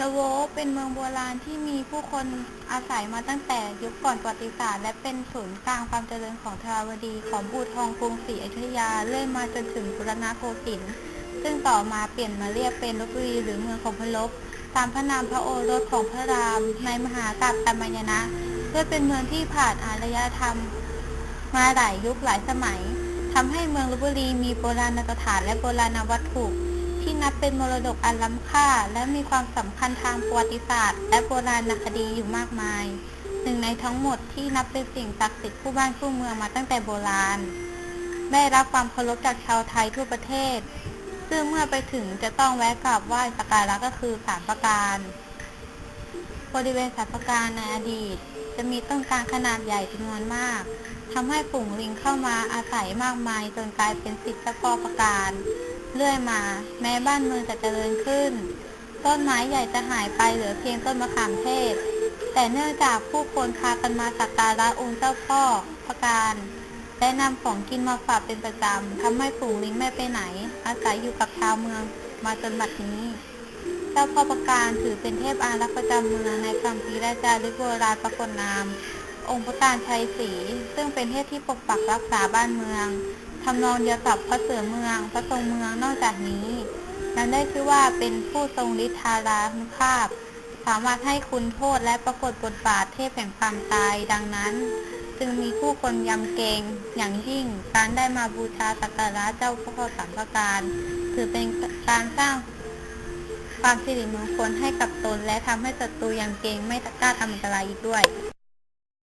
ละโวเป็นเมืองโบราณที่มีผู้คนอาศัยมาตั้งแต่ยุคก่อนประวัติศาสตร์และเป็นศูนย์กลางความเจริญของทราวดี ของบูทองกรุงศรีอยุธยาเรื่อยมาจนถึงบุรณะโกสินทร์ซึ่งต่อมาเปลี่ยนมาเรียกเป็นลบบุรีหรือเมืองของพลบตามพระนามพระโอรสของพระรามในมหากาพย์ตมายนะเพื่อเป็นเมืองที่ผ่านอารยธรรม มาหลายยุคหลายสมัยทำให้เมืองลบบุรีมีโบราณสถานและโบราณวัตถุ ที่นับเป็นมรดกอันล้ำค่า และมีความสำคัญทางประวัติศาสตร์ และโบราณคดีอยู่มากมาย หนึ่งในทั้งหมดที่นับเป็นสิ่งศักดิ์สิทธิ์คู่บ้านคู่เมืองมาตั้งแต่โบราณ ได้รับความเคารพจากชาวไทยทั่วประเทศ ซึ่งเมื่อไปถึงจะต้องแวะกราบไหว้สักการะก็คือสามประการบริเวณสามประการในอดีต จะมีต้นกางขนาดใหญ่จำนวนมากทำให้ฝูงลิงเข้ามาอาศัยมากมายจนกลายเป็นสิทธิเฉพาะประการ เรื่อยมา แม้บ้านเมืองจะเจริญขึ้น ต้นไม้ใหญ่จะหายไปเหลือเพียงต้นมะขามเทศ แต่เนื่องจากผู้คนพากันมาสักการะองค์เจ้าพ่อประการและนำของกินมาฝากเป็นประจำทำให้ฝูงลิงไม่ไปไหน อาศัยอยู่กับชาวเมืองมาจนบัดนี้ เจ้าพ่อประการถือเป็นเทพอารักษ์ประจำเมืองในคำพีร์ราชาลิโบราณปรากนาม องค์พระการชัยศรีซึ่งเป็นเทพที่ปกปักรักษาบ้านเมือง ทำนองเดียวกับพระเสือเมือง พระทรงเมืองนอกจากนี้นั้นได้ชื่อว่าเป็นผู้ทรงฤทธารานุภาพ สามารถให้คุณโทษและปรากฏบทบาทเทพแห่งความตายดังนั้น จึงมีผู้คนยำเกรงอย่างยิ่งการได้มาบูชาสักการะเจ้าพ่อสามประการ ถือเป็นการสร้างความสิริมงคลให้กับตนและทำให้ศัตรูยังเกรงไม่กล้าทำอันตรายอีกด้วย